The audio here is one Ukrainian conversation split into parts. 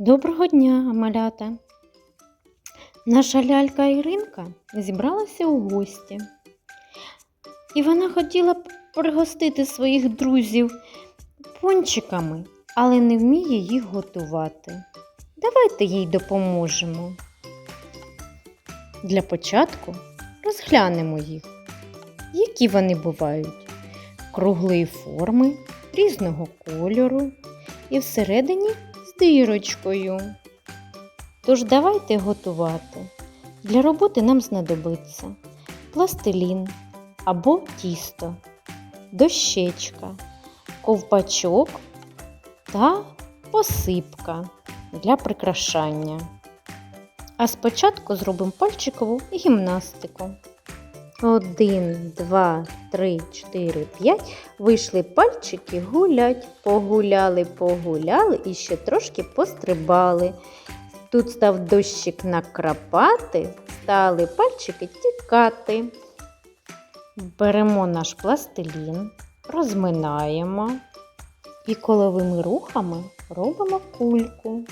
Доброго дня, малята! Наша лялька Іринка зібралася у гості. І вона хотіла пригостити своїх друзів пончиками, але не вміє їх готувати. Давайте їй допоможемо. Для початку розглянемо їх, які вони бувають круглої форми, різного кольору і всередині дирочкою. Тож давайте готувати. Для роботи нам знадобиться пластилін або тісто, дощечка, ковпачок та посипка для прикрашання. А спочатку зробимо пальчикову гімнастику. Один, два, три, чотири, п'ять. Вийшли пальчики гулять. Погуляли, погуляли і ще трошки пострибали. Тут став дощик накрапати, стали пальчики тікати. Беремо наш пластилін, розминаємо і коловими рухами робимо кульку.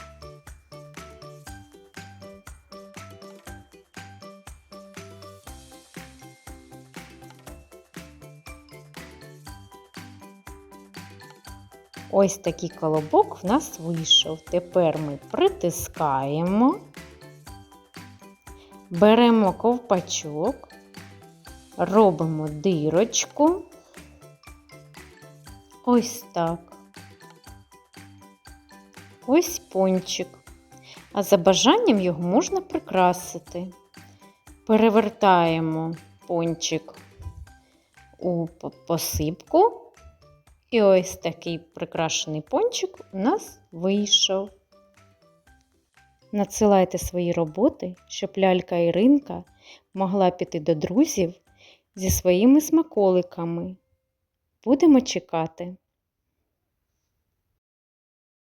Ось такий колобок в нас вийшов. Тепер ми притискаємо, беремо ковпачок, робимо дирочку. Ось так. Ось пончик. А за бажанням його можна прикрасити. Перевертаємо пончик у посипку. І ось такий прикрашений пончик у нас вийшов. Надсилайте свої роботи, щоб лялька Іринка могла піти до друзів зі своїми смаколиками. Будемо чекати.